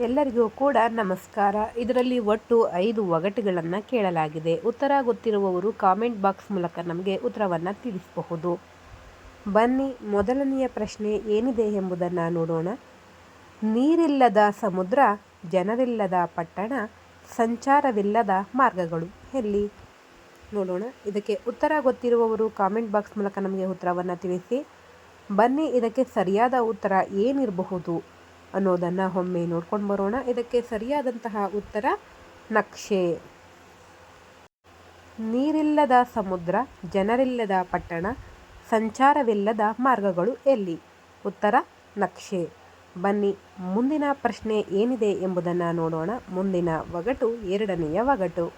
ಎಲ್ಲರಿಗೂ ಕೂಡ ನಮಸ್ಕಾರ. ಇದರಲ್ಲಿ ಒಟ್ಟು ಐದು ಒಗಟುಗಳನ್ನು ಕೇಳಲಾಗಿದೆ. ಉತ್ತರ ಗೊತ್ತಿರುವವರು ಕಾಮೆಂಟ್ ಬಾಕ್ಸ್ ಮೂಲಕ ನಮಗೆ ಉತ್ತರವನ್ನು ತಿಳಿಸಬಹುದು. ಬನ್ನಿ, ಮೊದಲನೆಯ ಪ್ರಶ್ನೆ ಏನಿದೆ ಎಂಬುದನ್ನು ನೋಡೋಣ. ನೀರಿಲ್ಲದ ಸಮುದ್ರ, ಜನರಿಲ್ಲದ ಪಟ್ಟಣ, ಸಂಚಾರವಿಲ್ಲದ ಮಾರ್ಗಗಳು. ಎಲ್ಲಿ? ನೋಡೋಣ. ಇದಕ್ಕೆ ಉತ್ತರ ಗೊತ್ತಿರುವವರು ಕಾಮೆಂಟ್ ಬಾಕ್ಸ್ ಮೂಲಕ ನಮಗೆ ಉತ್ತರವನ್ನು ತಿಳಿಸಿ. ಬನ್ನಿ, ಇದಕ್ಕೆ ಸರಿಯಾದ ಉತ್ತರ ಏನಿರಬಹುದು? ಅನ್ನೋದನ್ನು ಒಮ್ಮೆ ನೋಡ್ಕೊಂಡು ಬರೋಣ. ಇದಕ್ಕೆ ಸರಿಯಾದಂತಹ ಉತ್ತರ ನಕ್ಷೆ. ನೀರಿಲ್ಲದ ಸಮುದ್ರ, ಜನರಿಲ್ಲದ ಪಟ್ಟಣ, ಸಂಚಾರವಿಲ್ಲದ ಮಾರ್ಗಗಳು ಎಲ್ಲಿ? ಉತ್ತರ ನಕ್ಷೆ. ಬನ್ನಿ, ಮುಂದಿನ ಪ್ರಶ್ನೆ ಏನಿದೆ ಎಂಬುದನ್ನು ನೋಡೋಣ. ಮುಂದಿನ ಒಗಟು, ಎರಡನೆಯ ಒಗಟು.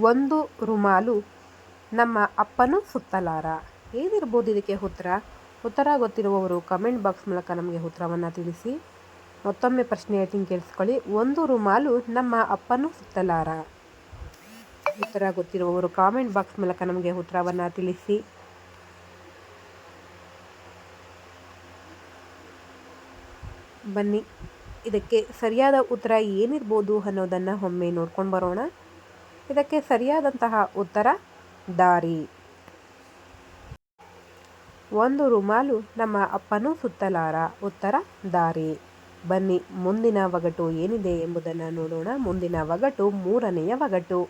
ಒಂದು ರುಮಾಲು ನಮ್ಮ ಅಪ್ಪನು ಸುತ್ತಲಾರ. ಏನಿರ್ಬೋದು ಇದಕ್ಕೆ ಉತ್ತರ? ಉತ್ತರ ಗೊತ್ತಿರುವವರು ಕಮೆಂಟ್ ಬಾಕ್ಸ್ ಮೂಲಕ ನಮಗೆ ಉತ್ತರವನ್ನು ತಿಳಿಸಿ. ಮತ್ತೊಮ್ಮೆ ಪ್ರಶ್ನೆ ಕೇಳಿಸಿಕೊಳ್ಳಿ ಕೇಳಿಸ್ಕೊಳ್ಳಿ. ಒಂದು ರುಮಾಲು ನಮ್ಮ ಅಪ್ಪನೂ ಸುತ್ತಲಾರ? ಉತ್ತರ ಗೊತ್ತಿರುವವರು ಕಾಮೆಂಟ್ ಬಾಕ್ಸ್ ಮೂಲಕ ನಮಗೆ ಉತ್ತರವನ್ನು ತಿಳಿಸಿ. ಬನ್ನಿ. ಇದಕ್ಕೆ ಸರಿಯಾದ ಉತ್ತರ ಏನಿರ್ಬೋದು ಅನ್ನೋದನ್ನು ಒಮ್ಮೆ ನೋಡ್ಕೊಂಡು ಬರೋಣ. ಇದಕ್ಕೆ ಸರಿಯಾದಂತಹ ಉತ್ತರ ದಾರಿ. ಒಂದು ರುಮಾಲು ನಮ್ಮ ಅಪ್ಪನೂ ಸುತ್ತಲಾರ. ಉತ್ತರ, ದಾರಿ. ಬನ್ನಿ, ಮುಂದಿನ ಒಗಟು ಏನಿದೆ ಎಂಬುದನ್ನು ನೋಡೋಣ. ಮುಂದಿನ ಒಗಟು ಮೂರನೆಯ ಒಗಟು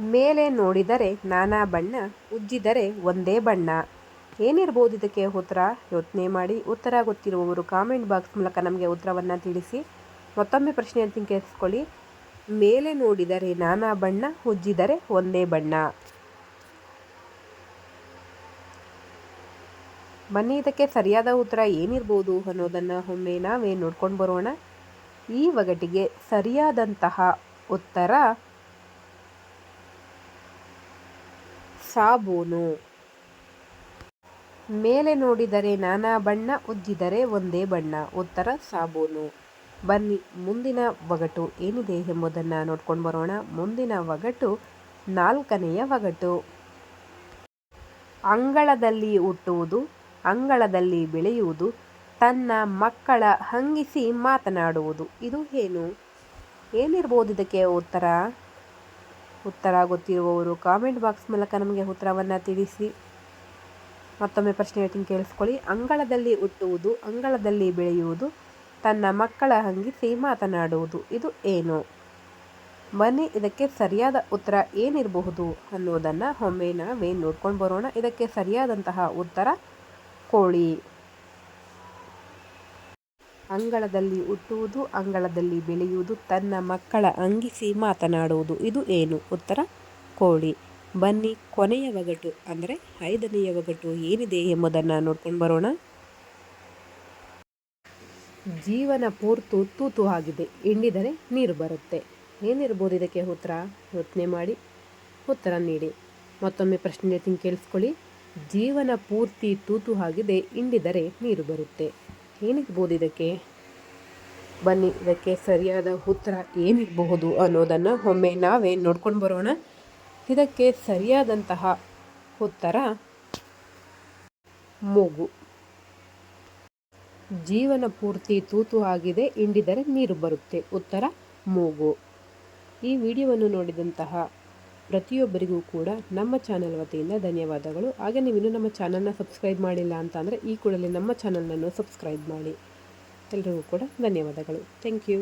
ಮೇಲೆ ನೋಡಿದರೆ ನಾನಾ ಬಣ್ಣ, ಉಜ್ಜಿದರೆ ಒಂದೇ ಬಣ್ಣ. ಏನಿರ್ಬೋದು ಇದಕ್ಕೆ ಉತ್ತರ? ಯೋಚನೆ ಮಾಡಿ. ಉತ್ತರ ಗೊತ್ತಿರುವವರು ಕಾಮೆಂಟ್ ಬಾಕ್ಸ್ ಮೂಲಕ ನಮಗೆ ಉತ್ತರವನ್ನು ತಿಳಿಸಿ. ಮತ್ತೊಮ್ಮೆ ಪ್ರಶ್ನೆಯನ್ನು ಅಂತ ಕೇಳಿಸ್ಕೊಳ್ಳಿ. ಮೇಲೆ ನೋಡಿದರೆ ನಾನಾ ಬಣ್ಣ, ಉಜ್ಜಿದರೆ ಒಂದೇ ಬಣ್ಣ. ಬನ್ನಿ, ಇದಕ್ಕೆ ಸರಿಯಾದ ಉತ್ತರ ಏನಿರ್ಬೋದು ಅನ್ನೋದನ್ನು ಒಮ್ಮೆ ನಾವೇ ನೋಡ್ಕೊಂಡು ಬರೋಣ. ಈ ಒಗಟಿಗೆ ಸರಿಯಾದಂತಹ ಉತ್ತರ, ಸಾಬೂನು. ಮೇಲೆ ನೋಡಿದರೆ ನಾನಾ ಬಣ್ಣ, ಉಜ್ಜಿದರೆ ಒಂದೇ ಬಣ್ಣ. ಉತ್ತರ, ಸಾಬೂನು. ಬನ್ನಿ, ಮುಂದಿನ ಒಗಟು ಏನಿದೆ ಎಂಬುದನ್ನು ನೋಡ್ಕೊಂಡು ಬರೋಣ. ಮುಂದಿನ ಒಗಟು, ನಾಲ್ಕನೆಯ ಒಗಟು. ಅಂಗಳದಲ್ಲಿ ಹುಟ್ಟುವುದು ಅಂಗಳದಲ್ಲಿ ಬೆಳೆಯುವುದು, ತನ್ನ ಮಕ್ಕಳ ಹಂಗಿಸಿ ಮಾತನಾಡುವುದು. ಇದು ಏನು? ಏನಿರ್ಬೋದು ಇದಕ್ಕೆ ಉತ್ತರ? ಉತ್ತರ ಗೊತ್ತಿರುವವರು ಕಾಮೆಂಟ್ ಬಾಕ್ಸ್ ಮೂಲಕ ನಮಗೆ ಉತ್ತರವನ್ನು ತಿಳಿಸಿ. ಮತ್ತೊಮ್ಮೆ ಪ್ರಶ್ನೆ ಹೇಳ್ತೀನಿ, ಕೇಳಿಸ್ಕೊಳ್ಳಿ. ಅಂಗಳದಲ್ಲಿ ಹುಟ್ಟುವುದು, ಅಂಗಳದಲ್ಲಿ ಬೆಳೆಯುವುದು, ತನ್ನ ಮಕ್ಕಳ ಹಂಗಿಸಿ ಮಾತನಾಡುವುದು, ಇದು ಏನು? ಬನ್ನಿ, ಇದಕ್ಕೆ ಸರಿಯಾದ ಉತ್ತರ ಏನಿರಬಹುದು ಅನ್ನೋದನ್ನು ಒಮ್ಮೆ ನಾವೇ ನೋಡ್ಕೊಂಡು ಬರೋಣ. ಇದಕ್ಕೆ ಸರಿಯಾದಂತಹ ಉತ್ತರ ಕೋಳಿ. ಅಂಗಳದಲ್ಲಿ ಹುಟ್ಟುವುದು, ಅಂಗಳದಲ್ಲಿ ಬೆಳೆಯುವುದು, ತನ್ನ ಮಕ್ಕಳ ಅಂಗಿಸಿ ಮಾತನಾಡುವುದು, ಇದು ಏನು? ಉತ್ತರ, ಕೋಳಿ. ಬನ್ನಿ, ಕೊನೆಯ ಒಗಟು, ಅಂದರೆ ಐದನೆಯ ಒಗಟು ಏನಿದೆ ಎಂಬುದನ್ನು ನೋಡ್ಕೊಂಡು ಬರೋಣ. ಜೀವನ ಪೂರ್ತು ತೂತು ಆಗಿದೆ, ಹಿಂಡಿದರೆ ನೀರು ಬರುತ್ತೆ. ಏನಿರ್ಬೋದು ಇದಕ್ಕೆ ಉತ್ತರ? ಯೋಚನೆ ಮಾಡಿ ಉತ್ತರ ನೀಡಿ. ಮತ್ತೊಮ್ಮೆ ಪ್ರಶ್ನೆ ಕೇಳಿಸ್ಕೊಳ್ಳಿ. ಜೀವನ ಪೂರ್ತಿ ತೂತು ಆಗಿದೆ ಹಿಂಡಿದರೆ ನೀರು ಬರುತ್ತೆ. ಏನಿರ್ಬೋದು ಇದಕ್ಕೆ? ಬನ್ನಿ, ಇದಕ್ಕೆ ಸರಿಯಾದ ಉತ್ತರ ಏನಿರಬಹುದು ಅನ್ನೋದನ್ನು ಒಮ್ಮೆ ನಾವೇ ನೋಡ್ಕೊಂಡು ಬರೋಣ. ಇದಕ್ಕೆ ಸರಿಯಾದಂತಹ ಉತ್ತರ, ಮೂಗು. ಜೀವನ ಪೂರ್ತಿ ತೂತು ಆಗಿದೆ ಹಿಂಡಿದರೆ ನೀರು ಬರುತ್ತೆ. ಉತ್ತರ, ಮೂಗು. ಈ ವಿಡಿಯೋವನ್ನು ನೋಡಿದಂತಹ ಪ್ರತಿಯೊಬ್ಬರಿಗೂ ಕೂಡ ನಮ್ಮ ಚಾನಲ್ ವತಿಯಿಂದ ಧನ್ಯವಾದಗಳು. ಹಾಗೆ ನೀವು ಇನ್ನೂ ನಮ್ಮ ಚಾನಲ್ನ ಸಬ್ಸ್ಕ್ರೈಬ್ ಮಾಡಿಲ್ಲ ಅಂತ ಅಂದರೆ ಈ ಕೂಡಲೇ ನಮ್ಮ ಚಾನಲನ್ನು ಸಬ್ಸ್ಕ್ರೈಬ್ ಮಾಡಿ. ಎಲ್ರಿಗೂ ಕೂಡ ಧನ್ಯವಾದಗಳು. Thank you.